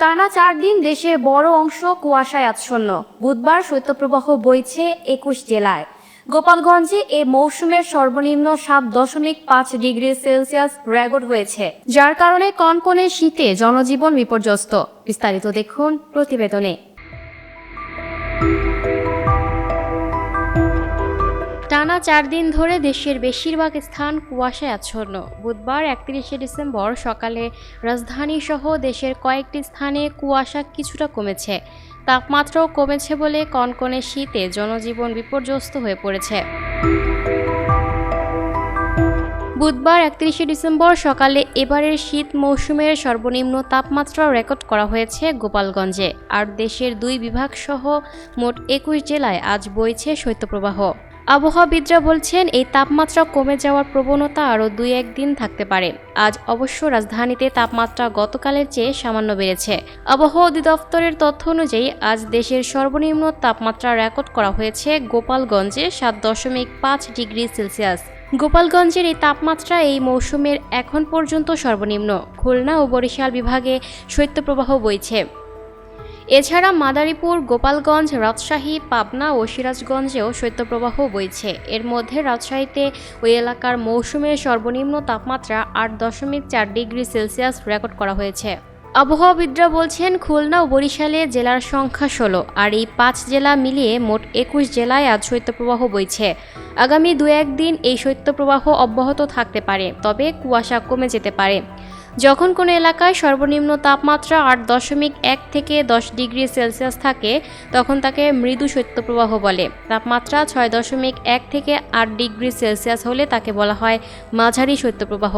টানা চার দিন দেশের বড় অংশ কুয়াশায় আচ্ছন্ন। বুধবার শৈত্যপ্রবাহ বইছে একুশ জেলায়। গোপালগঞ্জে এ মৌসুমের সর্বনিম্ন সাত দশমিক পাঁচ ডিগ্রি সেলসিয়াস রেকর্ড হয়েছে, যার কারণে কনকনে শীতে জনজীবন বিপর্যস্ত। বিস্তারিত দেখুন প্রতিবেদনে। টানা চার দিন ধরে দেশের বেশিরভাগ স্থান কুয়াশায় আচ্ছন্ন। বুধবার একত্রিশে ডিসেম্বর সকালে রাজধানী সহ দেশের কয়েকটি স্থানে কুয়াশা কিছুটা কমেছে। তাপমাত্রাও কমেছে বলে কনকনে শীতে জনজীবন বিপর্যস্ত হয়ে পড়েছে। বুধবার একত্রিশে ডিসেম্বর সকালে এবারের শীত মৌসুমের সর্বনিম্ন তাপমাত্রা রেকর্ড করা হয়েছে গোপালগঞ্জে। আর দেশের দুই বিভাগ সহ মোট একুশ জেলায় আজ বইছে শৈত্যপ্রবাহ। আবহাওয়াবিদরা বলছেন, এই তাপমাত্রা কমে যাওয়ার প্রবণতা আরও দুই একদিন থাকতে পারে। আজ অবশ্য রাজধানীতে তাপমাত্রা গতকালের চেয়ে সামান্য বেড়েছে। আবহাওয়া অধিদপ্তরের তথ্য অনুযায়ী, আজ দেশের সর্বনিম্ন তাপমাত্রা রেকর্ড করা হয়েছে গোপালগঞ্জে সাত দশমিক পাঁচ ডিগ্রি সেলসিয়াস। গোপালগঞ্জের এই তাপমাত্রা এই মৌসুমের এখন পর্যন্ত সর্বনিম্ন। খুলনা ও বরিশাল বিভাগে শৈত্যপ্রবাহ বইছে। এছাড়া মাদারীপুর, গোপালগঞ্জ, রাজশাহী, পাবনা ও সিরাজগঞ্জেও শৈত্যপ্রবাহ বইছে। এর মধ্যে রাজশাহীতে ওই এলাকার মৌসুমের সর্বনিম্ন তাপমাত্রা আট দশমিক চার ডিগ্রি সেলসিয়াস রেকর্ড করা হয়েছে। আবহাওয়াবিদরা বলছেন, খুলনা ও বরিশালে জেলার সংখ্যা ষোলো, আর এই পাঁচ জেলা মিলিয়ে মোট একুশ জেলায় আজ শৈত্যপ্রবাহ বইছে। আগামী দু একদিন এই শৈত্যপ্রবাহ অব্যাহত থাকতে পারে, তবে কুয়াশা কমে যেতে পারে। যখন কোনো এলাকায় সর্বনিম্ন তাপমাত্রা আট দশমিক এক থেকে দশ ডিগ্রি সেলসিয়াস থাকে, তখন তাকে মৃদু শৈত্যপ্রবাহ বলে। তাপমাত্রা ছয় দশমিক এক থেকে আট ডিগ্রি সেলসিয়াস হলে তাকে বলা হয় মাঝারি শৈত্যপ্রবাহ।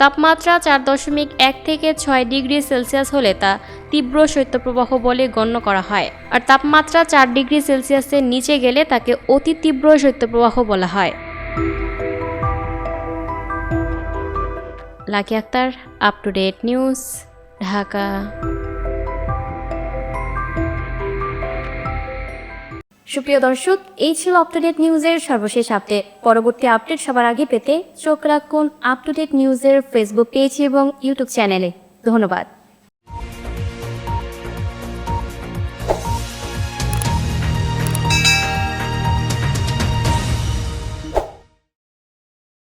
তাপমাত্রা চার দশমিক এক থেকে ছয় ডিগ্রি সেলসিয়াস হলে তা তীব্র শৈত্যপ্রবাহ বলে গণ্য করা হয়। আর তাপমাত্রা চার ডিগ্রি সেলসিয়াসের নিচে গেলে তাকে অতি তীব্র শৈত্যপ্রবাহ বলা হয়। Lucky Akter up to date news Dhaka. সুপ্রিয় দর্শক, এই ছিল আপ টু ডেট নিউজের সর্বশেষ আপডেট পরবর্তী আপডেট সবার আগে পেতে চোখ রাখুন আপ টু ডেট নিউজের ফেসবুক পেজ এবং ইউটিউব চ্যানেলে ধন্যবাদ।